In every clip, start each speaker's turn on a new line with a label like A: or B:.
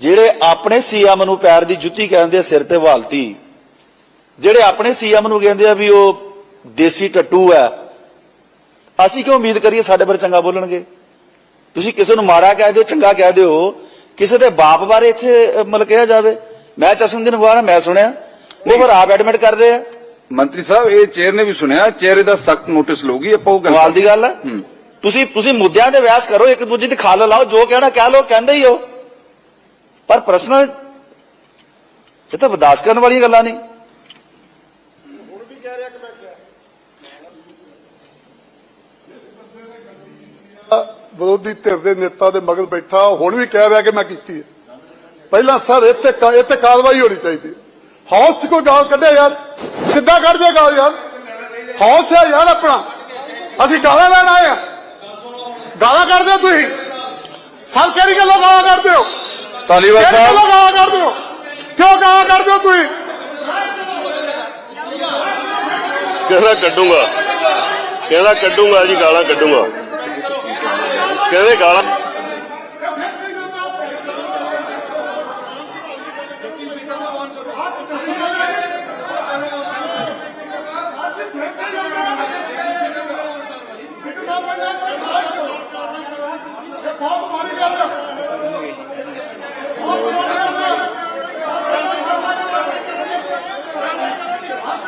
A: ਜਿਹੜੇ ਆਪਣੇ ਸੀਐਮ ਨੂੰ ਪੈਰ ਦੀ ਜੁੱਤੀ ਕਹਿੰਦੇ ਆ ਸਿਰ ਤੇ ਵਾਲਤੀ। ਜਿਹੜੇ ਆਪਣੇ ਸੀਐਮ ਨੂੰ ਕਹਿੰਦੇ ਆ ਵੀ ਉਹ ਦੇਸੀ ਟੱਟੂ ਹੈ। ਅਸੀਂ ਕਿਉਂ ਉਮੀਦ ਕਰੀਏ ਸਾਡੇ ਬਾਰੇ ਚੰਗਾ ਬੋਲਣਗੇ? ਤੁਸੀਂ ਕਿਸੇ ਨੂੰ ਮਾੜਾ ਕਹਿ ਦਿਓ ਚੰਗਾ ਕਹਿ ਦਿਓ ਕਿਸੇ ਦੇ ਬਾਪ ਬਾਰੇ ਇੱਥੇ ਮਤਲਬ ਕਿਹਾ ਜਾਵੇ। ਮੈਂ ਚਸ਼ਮਦੀਨ ਅਖਬਾਰ ਮੈਂ ਸੁਣਿਆ। ਉਹ ਫਿਰ ਆਪ ਐਡਮਿਟ ਕਰ ਰਹੇ ਆ।
B: ਮੰਤਰੀ ਸਾਹਿਬ ਇਹ ਚੇਅਰ ਨੇ ਵੀ ਸੁਣਿਆ ਚੇਅਰ ਦਾ ਸਖਤ ਨੋਟਿਸ ਲਊਗੀ ਆਪਾਂ ਉਹ ਗੱਲ
A: ਦੀ ਗੱਲ ਹੈ। ਤੁਸੀਂ ਤੁਸੀਂ ਮੁੱਦਿਆਂ ਤੇ ਵਿਆਸ ਕਰੋ ਇੱਕ ਦੂਜੇ ਦੀ ਖਾਲ ਲਾਓ ਜੋ ਕਹਿਣਾ ਕਹਿ ਲਓ ਕਹਿੰਦੇ ਹੀ ਹੋ। ਪਰ ਪਰਸਨਲ ਇਹ ਤਾਂ ਬਰਦਾਸ਼ਤ ਕਰਨ ਵਾਲੀਆਂ ਗੱਲਾਂ ਨਹੀਂ
C: ਵਿਰੋਧੀ ਧਿਰ ਦੇ ਨੇਤਾ ਦੇ ਮਗਰ ਬੈਠਾ ਹੁਣ ਵੀ ਕਹਿ ਰਿਹਾ ਕਿ ਮੈਂ ਕੀਤੀ ਹੈ। ਪਹਿਲਾਂ ਸਰ ਇੱਥੇ ਕਾ- ਇੱਥੇ ਕਾਰਵਾਈ ਹੋਣੀ ਚਾਹੀਦੀ ਹੌਸ 'ਚ ਕੋਈ ਗਾਲ ਕੱਢਿਆ ਯਾਰ? ਕਿੱਦਾਂ ਕੱਢ ਜੇ ਗਾਲ ਯਾਰ? ਹੌਸ ਹੈ ਯਾਰ ਆਪਣਾ। ਅਸੀਂ ਗਾਲਾਂ ਲੈਣ ਆਏ ਆ ਗਾਲਾਂ ਕੱਢਦੇ ਹੋ ਤੁਸੀਂ? ਸਰ ਕਿਹੜੀ ਗੱਲੋਂ ਗਾਲਾਂ ਕੱਢਦੇ ਹੋ?
B: ਤਾਲੀਵਾਲ ਸਾਹਿਬ।
C: ਗਾਲਾਂ ਕੱਢਦੇ ਹੋ? ਕਿਉਂ ਗਾਲਾਂ ਕੱਢਦੇ ਹੋ ਤੁਸੀਂ?
D: ਕਹਿੰਦਾ ਕੱਢੂੰਗਾ। ਕਹਿੰਦਾ ਕੱਢੂੰਗਾ ਜੀ ਗਾਲਾਂ ਕੱਢੂੰਗਾ। ਕਹਿੰਦੇ ਗਾਲਾਂ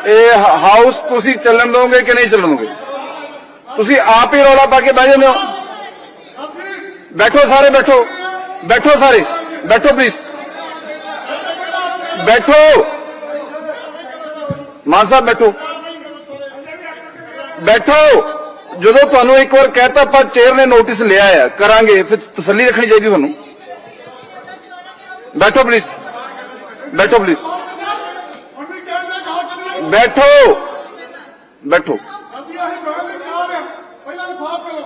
B: ਇਹ ਹ- ਹਾਊਸ ਤੁਸੀਂ ਚੱਲਣ ਦੋਗੇ ਕਿ ਨਹੀਂ ਚੱਲਣ ਦੋਗੇ ਤੁਸੀਂ ਆਪ ਹੀ ਰੌਲਾ ਪਾ ਕੇ ਬਹਿ ਜਾਂਦੇ ਹੋ ਬੈਠੋ ਸਾਰੇ ਬੈਠੋ ਬੈਠੋ ਸਾਰੇ ਬੈਠੋ ਪਲੀਜ਼ ਬੈਠੋ ਮਾਨ ਸਾਹਿਬ ਬੈਠੋ ਬੈਠੋ ਜਦੋਂ ਤੁਹਾਨੂੰ ਇੱਕ ਵਾਰ ਕਹਿਤਾ ਆਪਾਂ ਚੇਅਰ ਨੇ ਨੋਟਿਸ ਲਿਆ ਹੈ ਕਰਾਂਗੇ ਫਿਰ ਤਸੱਲੀ ਰੱਖਣੀ ਚਾਹੀਦੀ ਤੁਹਾਨੂੰ ਬੈਠੋ ਪਲੀਜ਼ ਬੈਠੋ ਪਲੀਜ਼
C: ਇਨਸਾਫ ਕਰੋ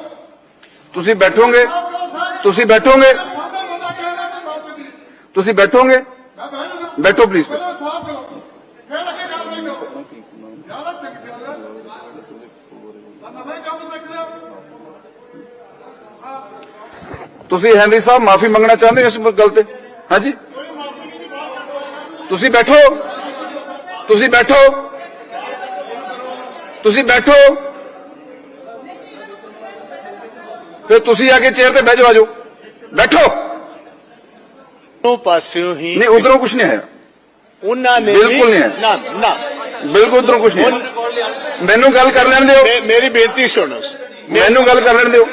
B: ਤੁਸੀਂ ਬੈਠੋਗੇ
C: ਇਨਸਾਫ ਕਰੋ ਸਰ
B: ਤੁਸੀਂ ਬੈਠੋਗੇ
C: ਸਾਡਾ ਬੰਦਾ ਕਹਿ ਰਿਹਾ ਕਿ ਬਾਤ ਨਹੀਂ
B: ਤੁਸੀਂ ਬੈਠੋਗੇ
C: ਮੈਂ ਬਹਿ ਜਾਣਾ
B: ਬੈਠੋ ਪਲੀਜ਼
C: ਪਹਿਲਾਂ ਇਨਸਾਫ ਕਰੋ ਫਿਰ ਅੱਗੇ ਗੱਲ ਨਹੀਂ ਕਰੋ ਜਿਆਦਾ ਚੱਕ ਜਿਆਦਾ ਤਾਂ ਨਵੇਂ ਕੰਮ ਸਿੱਖ ਰਿਹਾ
B: ਤੁਸੀਂ ਹੈਨਰੀ ਸਾਹਿਬ ਮਾਫੀ ਮੰਗਣਾ ਚਾਹੁੰਦੇ ਹੋ ਇਸ ਗੱਲ ਤੇ ਹਾਂਜੀ ਤੁਸੀਂ ਬੈਠੋ ਤੁਸੀਂ ਬੈਠੋ। ਤੁਸੀਂ ਬੈਠੋ। ਫਿਰ ਤੁਸੀਂ ਆ ਕੇ ਚੇਅਰ ਤੇ ਬਹਿ ਜਾਓ ਆਜੋ ਬੈਠੋ।
E: ਦੋਨੋਂ ਪਾਸਿਓਂ ਹੀ
B: ਨਹੀਂ ਉਧਰੋਂ ਕੁਝ ਨਹੀਂ ਆਇਆ।
E: ਉਹਨਾਂ ਨੇ
B: ਬਿਲਕੁਲ ਨਹੀਂ।
E: ਨਾ ਨਾ।
B: ਬਿਲਕੁਲ ਉਧਰੋਂ ਕੁਝ ਨਹੀਂ। ਮੈਨੂੰ ਗੱਲ ਕਰ ਲੈਣ ਦਿਓ।
E: ਮੇਰੀ ਬੇਨਤੀ ਸੁਣੋ।
B: ਮੈਨੂੰ ਗੱਲ ਕਰ ਲੈਣ ਦਿਓ।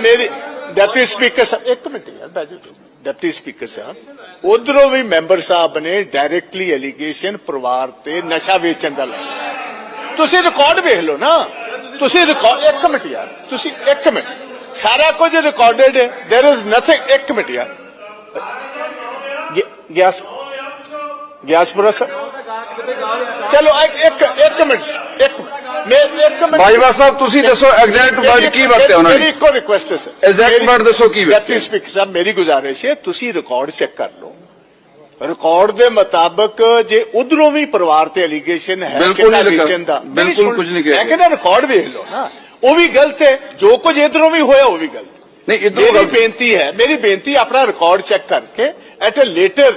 E: ਮੇਰੀ ਡਿਪਟੀ ਸਪੀਕਰ ਸਾਹਿਬ ਇੱਕ ਮਿੰਟ ਯਾਰ ਬੈਜੋ ਡਿਪਟੀ ਸਪੀਕਰ ਸਾਹਿਬ ਉਧਰੋਂ ਵੀ ਮੈਂਬਰ ਸਾਹਿਬ ਨੇ ਡਾਇਰੈਕਟਲੀ ਐਲੀਗੇਸ਼ਨ ਪਰਿਵਾਰ ਤੇ ਨਸ਼ਾ ਵੇਚਣ ਦਾ ਲਾਇਆ ਤੁਸੀਂ ਰਿਕਾਰਡ ਵੇਖ ਲਓ ਨਾ ਤੁਸੀਂ ਰਿਕਾਰਡ ਇੱਕ ਮਿੰਟ ਯਾਰ ਤੁਸੀਂ ਇੱਕ ਮਿੰਟ ਸਾਰਾ ਕੁਝ ਰਿਕਾਰਡਡ ਹੈ देयर इज ਨਥਿੰਗ ਇੱਕ ਮਿੰਟ ਯਾਰ ਗਿ- ਗਿਆਸ ਗਿਆਸਪੁਰਾ ਸਾਹਿਬ ਚਲੋ ਇੱਕ ਇੱਕ ਇੱਕ ਮਿੰਟ ਇੱਕ ਮੈਂ ਇੱਕ ਮਿੰਟ
B: ਬਾਈਵਾ ਸਾਹਿਬ ਤੁਸੀਂ ਦੱਸੋ ਐਗਜ਼ੈਕਟ ਵਰਡ ਕੀ ਵਰਤਿਆ ਉਹਨਾਂ
E: ਮੇਰੀ
B: ਨੇ
E: ਇੱਕੋ ਰਿਕੁਐਸਟ ਹੈ ਸਰ
B: Exact
E: ਮੇਰੀ-
B: word ਦੱਸੋ ਕੀ ਵਰਤਿਆ।
E: ਡਿਪਟੀ ਸਪੀਕਰ ਸਾਹਿਬ ਮੇਰੀ ਗੁਜ਼ਾਰਿਸ਼ ਹੈ ਤੁਸੀਂ ਰਿਕਾਰਡ ਚੈੱਕ ਕਰ ਲਓ ਰਿਕਾਰਡ ਦੇ ਮੁਤਾਬਕ ਜੇ ਉਧਰੋਂ ਵੀ ਪਰਿਵਾਰ ਤੇ ਐਲੀਗੇਸ਼ਨ ਹੈ
B: ਬਿਲਕੁਲ
E: ਕਿੰਨਾ
B: ਨਹੀਂ
E: ਵੇਚਣ ਦਾ
B: ਬਿਲਕੁਲ
E: ਮੇਰੀ ਸੁਣ-
B: ਕੁਝ ਨਹੀਂ ਕਿਹਾ
E: ਮੈਂ ਕਹਿੰਦਾ ਰਿਕਾਰਡ ਵੇਖ ਲਓ ਨਾ ਉਹ ਵੀ ਗਲਤ ਹੈ ਜੋ ਕੁਝ ਇਧਰੋਂ ਵੀ ਹੋਇਆ ਉਹ ਵੀ ਗਲਤ ਹੈ।
B: ਨਹੀਂ ਇਧਰੋਂ
E: ਮੇਰੀ
B: ਗੱਲ
E: ਬੇਨਤੀ ਹੈ ਮੇਰੀ ਬੇਨਤੀ ਆਪਣਾ ਰਿਕਾਰਡ ਚੈੱਕ ਕਰਕੇ ਐਟ ਅ ਲੇਟਰ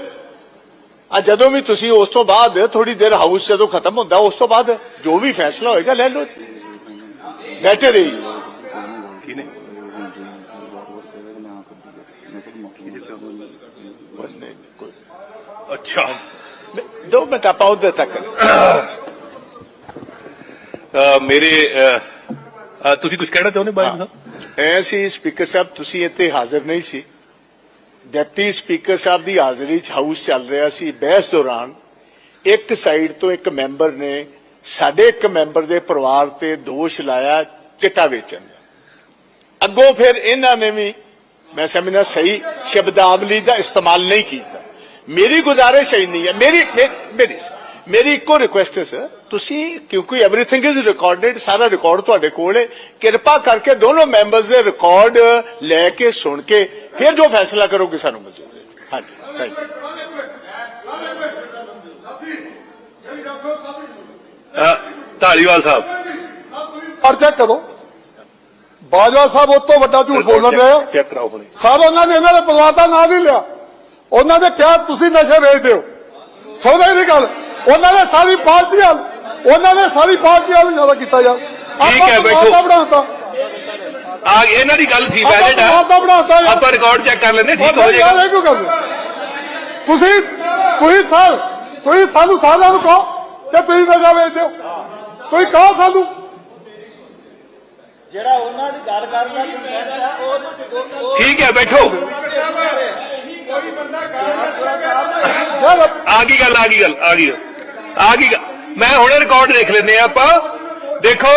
E: ਆ ਜਦੋਂ ਵੀ ਤੁਸੀਂ ਉਸ ਤੋਂ ਬਾਅਦ ਥੋੜੀ ਦੇਰ ਹਾਊਸ ਜਦੋਂ ਖਤਮ ਹੁੰਦਾ ਉਸ ਤੋਂ ਬਾਅਦ ਜੋ ਵੀ ਫੈਸਲਾ ਹੋਏਗਾ ਲੈ ਲਓ ਬੈਟਰ ਹੀ
D: ਅੱਛਾ।
E: ਦੋ ਮਿੰਟ ਆਪਾਂ ਉਧਰ ਤੱਕ।
D: ਅ, ਮੇਰੇ ਤੁਸੀਂ ਕੁਝ ਕਹਿਣਾ ਚਾਹੁੰਦੇ ਬਾਈ ਸਾਹਿਬ?
E: ਐ ਸੀ ਸਪੀਕਰ ਸਾਹਿਬ ਤੁਸੀਂ ਇੱਥੇ ਹਾਜ਼ਰ ਨਹੀਂ ਸੀ। ਡਿਪਟੀ ਸਪੀਕਰ ਸਾਹਿਬ ਦੀ ਹਾਜ਼ਰੀ 'ਚ ਹਾਊਸ ਚੱਲ ਰਿਹਾ ਸੀ ਬਹਿਸ ਦੌਰਾਨ, ਇੱਕ ਸਾਈਡ ਤੋਂ ਇੱਕ ਮੈਂਬਰ ਨੇ ਸਾਡੇ ਇੱਕ ਮੈਂਬਰ ਦੇ ਪਰਿਵਾਰ ਤੇ ਦੋਸ਼ ਲਾਇਆ, ਚਿੱਟਾ ਵੇਚਣ ਦਾ। ਅੱਗੋਂ ਫਿਰ ਇਹਨਾਂ ਨੇ ਵੀ, ਮੈਂ ਸਮਝਣਾ ਸਹੀ, ਸ਼ਬਦਾਵਲੀ ਦਾ ਇਸਤੇਮਾਲ ਨਹੀਂ ਕੀਤਾ। ਮੇਰੀ ਗੁਜ਼ਾਰਿਸ਼ ਹੈ ਨਹੀਂ ਹੈ ਮੇਰੀ ਮੇਰੀ ਮੇਰੀ ਇੱਕੋ ਰਿਕੁਐਸਟ ਹੈ ਸਰ ਤੁਸੀਂ ਕਿਉਂਕਿ ਐਵਰੀਥਿੰਗ ਇਜ਼ ਰਿਕਾਰਡਡ ਸਾਰਾ ਰਿਕਾਰਡ ਤੁਹਾਡੇ ਕੋਲ ਹੈ ਕਿਰਪਾ ਕਰਕੇ ਦੋਨੋਂ ਮੈਂਬਰਸ ਦੇ ਰਿਕਾਰਡ ਲੈ ਕੇ ਸੁਣ ਕੇ ਫਿਰ ਜੋ ਫੈਸਲਾ ਕਰੋਗੇ ਸਾਨੂੰ ਮਨਜ਼ੂਰ ਹੈ ਹਾਂਜੀ ਥੈਂਕ ਯੂ
D: ਅ, ਧਾਲੀਵਾਲ ਸਾਹਿਬ
C: ਪਰ ਚੈੱਕ ਕਰੋ ਬਾਜਵਾ ਸਾਹਿਬ ਉਹ ਤੋਂ ਵੱਡਾ ਝੂਠ ਬੋਲਣ ਰਹੇ ਆ
D: ਚੈੱਕ ਕਰਾਓ ਹੁਣੇ
C: ਸਰ ਉਹਨਾਂ ਨੇ ਇਹਨਾਂ ਦੇ ਪਰਿਵਾਰ ਦਾ ਨਾਂ ਨਹੀਂ ਲਿਆ ਉਹਨਾਂ ਦੇ ਕਿਹਾ ਤੁਸੀਂ ਨਸ਼ੇ ਵੇਚਦੇ ਹੋ ਸੌਦਾ ਦੀ ਗੱਲ ਉਹਨਾਂ ਨੇ ਸਾਰੀ ਪਾਰਟੀ ਹਾਲ ਉਹਨਾਂ ਨੇ ਸਾਰੀ ਪਾਰਟੀ ਹਾਲ ਜ਼ਿਆਦਾ ਕੀਤਾ ਯਾਰ।
D: ਠੀਕ ਹੈ, ਬੈਠੋ।
C: ਬਣਾਤਾ।
D: ਆ ਇਹਨਾਂ ਦੀ ਗੱਲ ਸੀ ਵੈਲਿਡ ਆ ਆਪਾਂ ਰਿਕਾਰਡ ਚੈੱਕ ਕਰ ਲੈਂਦੇ ਠੀਕ ਹੋ ਜਾਏਗਾ।
C: ਤੁਸੀਂ ਤੁਸੀਂ ਸਰ ਤੁਸੀਂ ਸਾਨੂੰ ਸਾਰਿਆਂ ਨੂੰ ਕਹੋ ਕਿ ਤੁਸੀਂ ਨਸ਼ਾ ਵੇਚਦੇ ਹੋ। ਤੁਸੀਂ ਕਹੋ ਸਾਨੂੰ।
A: ਜਿਹੜਾ ਉਹਨਾਂ ਦੀ ਗੱਲ ਕਰਦਾ ਉਹ
D: ਠੀਕ ਹੈ ਬੈਠੋ। ਆ ਗਈ ਗੱਲ ਆ ਗਈ ਗੱਲ ਆ ਗਈ ਗੱਲ, ਆ ਗਈ ਆ ਗੱਲ। ਮੈਂ ਹੁਣੇ ਰਿਕਾਰਡ ਦੇਖ ਲੈਂਦੇ ਆ ਆਪਾਂ। ਦੇਖੋ,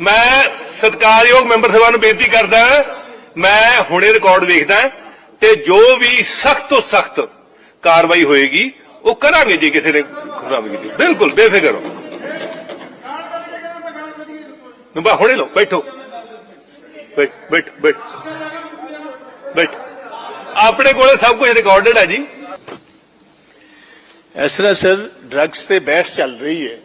D: ਮੈਂ ਸਤਿਕਾਰਯੋਗ ਮੈਂਬਰ ਸਭਾ ਨੂੰ ਬੇਨਤੀ ਕਰਦਾ ਮੈਂ ਹੁਣੇ ਰਿਕਾਰਡ ਵੇਖਦਾ ਤੇ ਜੋ ਵੀ ਸਖਤ ਤੋਂ ਸਖਤ ਕਾਰਵਾਈ ਹੋਏਗੀ, ਉਹ ਕਰਾਂਗੇ ਜੇ ਕਿਸੇ ਨੇ ਖਰਾਬੀ ਕੀਤੀ। ਬਿਲਕੁਲ, ਬੇਫਿਕਰ ਹੋ ਨੂੰ ਬਾ ਹੁਣੇ ਲੋ ਬੈਠੋ। ਬੈਠ ਬੈਠ ਬੈਠ। ਬੈਠ। ਆਪਣੇ ਕੋਲੇ ਸਭ ਕੁਝ ਰਿਕਾਰਡਡ ਹੈ ਜੀ।
E: ਇਸ ਤਰ੍ਹਾਂ ਸਰ ਡਰੱਗਸ ਤੇ ਬਹਿਸ ਚੱਲ ਰਹੀ ਹੈ।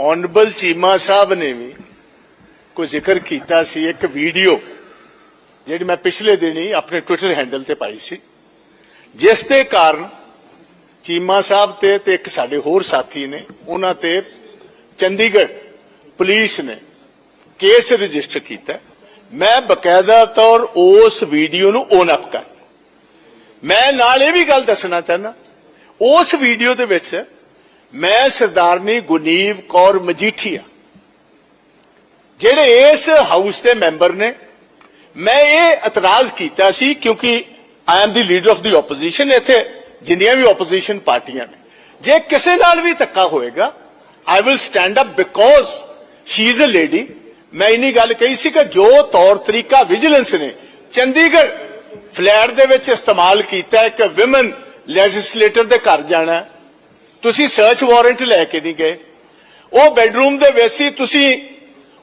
E: ਆਨਰੇਬਲ ਚੀਮਾ ਸਾਹਿਬ ਨੇ ਵੀ ਕੋਈ ਜ਼ਿਕਰ ਕੀਤਾ ਸੀ, ਇੱਕ ਵੀਡੀਓ ਜਿਹੜੀ ਮੈਂ ਪਿਛਲੇ ਦਿਨੀ ਆਪਣੇ ਟਵਿੱਟਰ ਹੈਂਡਲ ਤੇ ਪਾਈ ਸੀ। ਜਿਸ ਦੇ ਕਾਰਨ ਚੀਮਾ ਸਾਹਿਬ ਤੇ ਤੇ ਇੱਕ ਸਾਡੇ ਹੋਰ ਸਾਥੀ ਨੇ, ਉਹਨਾਂ ਤੇ ਚੰਡੀਗੜ੍ਹ ਪੁਲਿਸ ਨੇ ਕੇਸ ਰਜਿਸਟਰ ਕੀਤਾ। ਮੈਂ ਬਕਾਇਦਾ ਤੌਰ ਉਸ ਵੀਡੀਓ ਨੂੰ ਓਨ ਅਪ ਕਰ ਮੈਂ ਨਾਲ ਇਹ ਵੀ ਗੱਲ ਦੱਸਣਾ ਚਾਹਨਾ ਉਸ ਵੀਡੀਓ ਦੇ ਵਿੱਚ ਮੈਂ ਸਰਦਾਰਨੀ ਗੁਨੀਵ ਕੌਰ ਮਜੀਠੀਆ ਜਿਹੜੇ ਇਸ ਹਾਊਸ ਦੇ ਮੈਂਬਰ ਨੇ, ਮੈਂ ਇਹ ਇਤਰਾਜ਼ ਕੀਤਾ ਸੀ ਕਿਉਂਕਿ I am the leader of the opposition ਇੱਥੇ, ਜਿੰਨੀਆਂ ਵੀ ਆਪੋਜੀਸ਼ਨ ਪਾਰਟੀਆਂ ਨੇ। ਜੇ ਕਿਸੇ ਨਾਲ ਵੀ ਧੱਕਾ ਹੋਏਗਾ I will stand up because she is a lady ਮੈਂ ਇਨੀ ਗੱਲ ਕਹੀ ਸੀ ਕਿ ਜੋ ਤੌਰ ਤਰੀਕਾ ਵਿਜੀਲੈਂਸ ਨੇ, ਚੰਡੀਗੜ੍ਹ ਫਲੈਟ ਦੇ ਵਿੱਚ ਇਸਤੇਮਾਲ ਕੀਤਾ ਇੱਕ ਔਮਨ ਲੈਜਿਸਲੇਟਰ ਦੇ ਘਰ ਜਾਣਾ ਤੁਸੀਂ ਸਰਚ ਵਾਰੰਟ ਲੈ ਕੇ ਨਹੀਂ ਗਏ। ਉਹ ਬੈੱਡਰੂਮ ਦੇ ਵਿੱਚ ਸੀ ਤੁਸੀਂ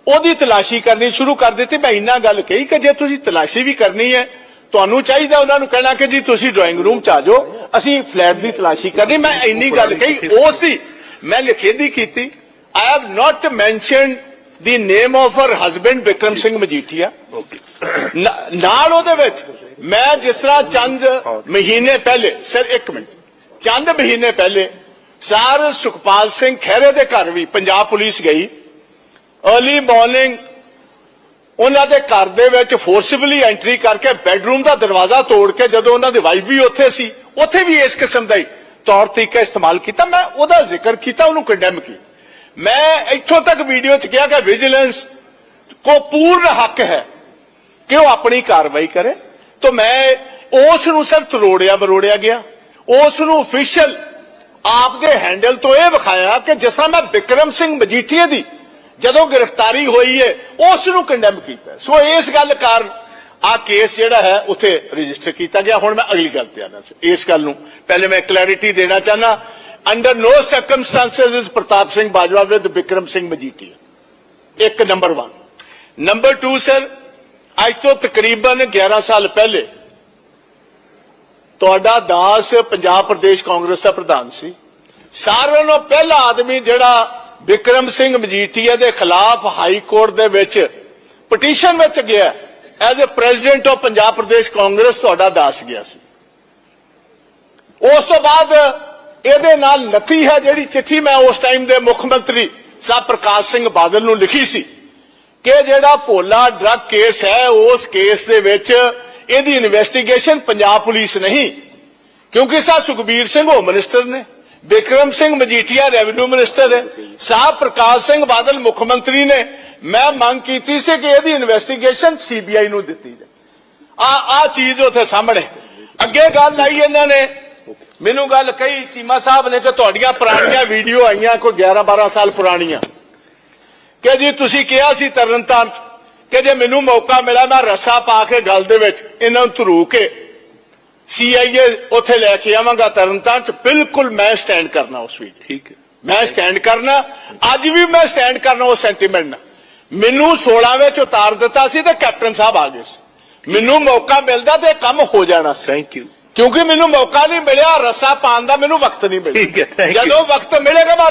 E: ਉਹਦੀ ਤਲਾਸ਼ੀ ਕਰਨੀ ਸ਼ੁਰੂ ਕਰ ਦਿੱਤੀ। ਮੈਂ ਇੰਨਾ ਗੱਲ ਕਹੀ ਕਿ ਜੇ ਤੁਸੀਂ ਤਲਾਸ਼ੀ ਵੀ ਕਰਨੀ ਹੈ ਤੁਹਾਨੂੰ ਚਾਹੀਦਾ ਉਹਨਾਂ ਨੂੰ ਕਹਿਣਾ ਕਿ ਜੀ ਤੁਸੀਂ ਡਰਾਇੰਗ ਰੂਮ ਚ ਆ ਜਾਓ ਅਸੀਂ ਫਲੈਟ ਦੀ ਤਲਾਸ਼ੀ ਕਰਨੀ। ਮੈਂ ਇੰਨੀ ਗੱਲ ਕਹੀ ਉਹ ਸੀ। ਮੈਂ ਲਿਖੇਦੀ ਕੀਤੀ। I have not mentioned the name of her husband Vikram
D: Singh
E: Majithia ਨਾਲ ਉਹਦੇ ਵਿੱਚ ਮੈਂ ਜਿਸ ਤਰ੍ਹਾਂ ਚੰਦ ਮਹੀਨੇ ਪਹਿਲੇ, ਸਰ, ਇੱਕ ਮਿੰਟ। ਚੰਦ ਮਹੀਨੇ ਪਹਿਲੇ, ਸਰ ਸੁਖਪਾਲ ਸਿੰਘ ਖਹਿਰੇ ਦੇ ਘਰ ਵੀ ਪੰਜਾਬ ਪੁਲਿਸ ਗਈ। अर्ਲੀ ਮਾਰਨਿੰਗ ਉਹਨਾਂ ਦੇ ਘਰ ਦੇ ਵਿੱਚ ਫੋਰਸਬਲੀ ਐਂਟਰੀ ਕਰਕੇ ਬੈੱਡਰੂਮ ਦਾ ਦਰਵਾਜ਼ਾ ਤੋੜ ਕੇ ਜਦੋਂ ਉਹਨਾਂ ਦੀ ਵਾਈਫ ਵੀ ਉੱਥੇ ਸੀ, ਉੱਥੇ ਵੀ ਇਸ ਕਿਸਮ ਦਾ ਹੀ ਤੌਰ ਤਰੀਕਾ ਇਸਤੇਮਾਲ ਕੀਤਾ। ਮੈਂ ਉਹਦਾ ਜ਼ਿਕਰ ਕੀਤਾ, ਉਹਨੂੰ ਕੰਡੈਮ ਕੀਤਾ। ਮੈਂ ਇੱਥੋਂ ਤੱਕ ਵੀਡੀਓ 'ਚ ਕਿਹਾ ਕਿ ਵਿਜੀਲੈਂਸ ਕੋ ਪੂਰਨ ਹੱਕ ਹੈ ਕਿ ਉਹ ਆਪਣੀ ਕਾਰਵਾਈ ਕਰੇ। ਤਾਂ ਮੈਂ ਉਸ ਨੂੰ ਸਿਰਫ ਤਰੋੜਿਆ ਮਰੋੜਿਆ ਗਿਆ। ਉਸ ਨੂੰ ਅਫੀਸ਼ੀਅਲ ਆਪਦੇ ਹੈਂਡਲ ਤੋਂ ਇਹ ਵਿਖਾਇਆ ਕਿ ਜਿਸ ਤਰ੍ਹਾਂ ਮੈਂ ਵਿਕਰਮ ਸਿੰਘ ਮਜੀਠੀਏ ਦੀ ਜਦੋਂ ਗ੍ਰਿਫਤਾਰੀ ਹੋਈ ਹੈ ਉਸ ਨੂੰ ਕੰਡੈਮ ਕੀਤਾ। ਸੋ ਇਸ ਗੱਲ ਕਾਰਨ ਆ ਕੇਸ ਜਿਹੜਾ ਹੈ, ਉੱਥੇ ਰਜਿਸਟਰ ਕੀਤਾ ਗਿਆ। ਹੁਣ ਮੈਂ ਅਗਲੀ ਗੱਲ ਤੇ ਆਣਾ ਸੀ। ਇਸ ਗੱਲ ਨੂੰ ਪਹਿਲੇ ਮੈਂ ਕਲੈਰਿਟੀ ਦੇਣਾ ਚਾਹਨਾ under no circumstances is Pratap Singh Bajwa with Vikram Singh Majithia ਇੱਕ ਨੰਬਰ 1 ਨੰਬਰ 2 ਸਰ ਅੱਜ ਤੋਂ ਤਕਰੀਬਨ 11 ਸਾਲ ਪਹਿਲੇ ਤੁਹਾਡਾ ਦਾਸ ਪੰਜਾਬ ਪ੍ਰਦੇਸ਼ ਕਾਂਗਰਸ ਦਾ ਪ੍ਰਧਾਨ ਸੀ। ਸਾਰਿਆਂ ਨੂੰ ਪਹਿਲਾ ਆਦਮੀ ਜਿਹੜਾ ਵਿਕਰਮ ਸਿੰਘ ਮਜੀਠੀਆ ਦੇ ਖਿਲਾਫ ਹਾਈ ਕੋਰਟ ਦੇ ਵਿੱਚ ਪਟੀਸ਼ਨ ਵਿੱਚ ਗਿਆ as a president of Punjab Pradesh Congress ਤੁਹਾਡਾ ਦਾਸ ਗਿਆ ਸੀ। ਉਸ ਤੋਂ ਬਾਅਦ ਇਹਦੇ ਨਾਲ ਨਫੀ ਹੈ ਜਿਹੜੀ ਚਿੱਠੀ ਮੈਂ ਉਸ ਟਾਈਮ ਦੇ ਮੁੱਖ ਮੰਤਰੀ ਸਾਹਿਬ ਪ੍ਰਕਾਸ਼ ਸਿੰਘ ਬਾਦਲ ਨੂੰ ਲਿਖੀ ਸੀ। ਕਿ ਜਿਹੜਾ ਭੋਲਾ ਡਰੱਗ ਕੇਸ ਹੈ, ਉਸ ਕੇਸ ਦੇ ਵਿੱਚ ਇਹਦੀ ਇਨਵੈਸਟੀਗੇਸ਼ਨ ਪੰਜਾਬ ਪੁਲਿਸ ਨਹੀਂ। ਕਿਉਂਕਿ ਸਾ ਸੁਖਬੀਰ ਸਿੰਘ ਹੋਮ ਮਿਨਿਸਟਰ ਨੇ ਬਿਕਰਮ ਸਿੰਘ ਮਜੀਠੀਆ ਰੈਵਨਿਊ ਮਿਨਿਸਟਰ ਹੈ ਸਾਹਿਬ ਪ੍ਰਕਾਸ਼ ਸਿੰਘ ਬਾਦਲ ਮੁੱਖ ਮੰਤਰੀ ਨੇ, ਮੈਂ ਮੰਗ ਕੀਤੀ ਸੀ ਕਿ ਇਹਦੀ ਇਨਵੈਸਟੀਗੇਸ਼ਨ ਸੀਬੀਆਈ ਨੂੰ ਦਿੱਤੀ ਜਾਏ ਆ ਆ ਚੀਜ਼ ਉੱਥੇ ਸਾਹਮਣੇ। ਅੱਗੇ ਗੱਲ ਆਈ ਇਹਨਾਂ ਨੇ, ਮੈਨੂੰ ਗੱਲ ਕਹੀ ਚੀਮਾ ਸਾਹਿਬ ਨੇ ਕਿ ਤੁਹਾਡੀਆਂ ਪੁਰਾਣੀਆਂ ਵੀਡੀਓ ਆਈਆਂ, ਕੋਈ 11 12 ਸਾਲ ਪੁਰਾਣੀਆਂ। ਕਿ ਜੀ ਤੁਸੀਂ ਕਿਹਾ ਸੀ ਤਰਨਤਾਰਨ ਚ ਕਿ ਜੇ ਮੈਨੂੰ ਮੌਕਾ ਮਿਲਿਆ ਮੈਂ ਰੱਸਾ ਪਾ ਕੇ ਗਲ ਦੇ ਵਿੱਚ ਇਹਨਾਂ ਨੂੰ ਧਰੂ ਕੇ ਸੀਆਈਏ ਉੱਥੇ ਲੈ ਕੇ ਆਵਾਂਗਾ ਤਰਨਤਾਰਨ ਚ। ਬਿਲਕੁਲ ਮੈਂ ਸਟੈਂਡ ਕਰਨਾ ਉਸ ਵੀਡੀਓ
D: ਠੀਕ ਹੈ।
E: ਮੈਂ ਸਟੈਂਡ ਕਰਨਾ। ਅੱਜ ਵੀ ਮੈਂ ਸਟੈਂਡ ਕਰਨਾ ਉਹ ਸੈਂਟੀਮੈਂਟ ਨਾਲ। ਮੈਨੂੰ 16 ਵਿੱਚ ਉਤਾਰ ਦਿੱਤਾ ਸੀ ਤੇ ਕੈਪਟਨ ਸਾਹਿਬ ਆ ਗਏ ਸੀ। ਮੈਨੂੰ ਮੌਕਾ ਮਿਲਦਾ ਤੇ ਕੰਮ ਹੋ ਜਾਣਾ
D: ਥੈਂਕ ਯੂ
E: ਕਿਉਂਕਿ ਮੈਨੂੰ ਮੌਕਾ ਨਹੀਂ ਮਿਲਿਆ ਰੱਸਾ ਪਾਉਣ ਦਾ ਮੈਨੂੰ ਵਕਤ ਨਹੀਂ ਮਿਲਿਆ. ਜਦੋਂ ਵਕਤ ਮਿਲੇਗਾ ਮੈਂ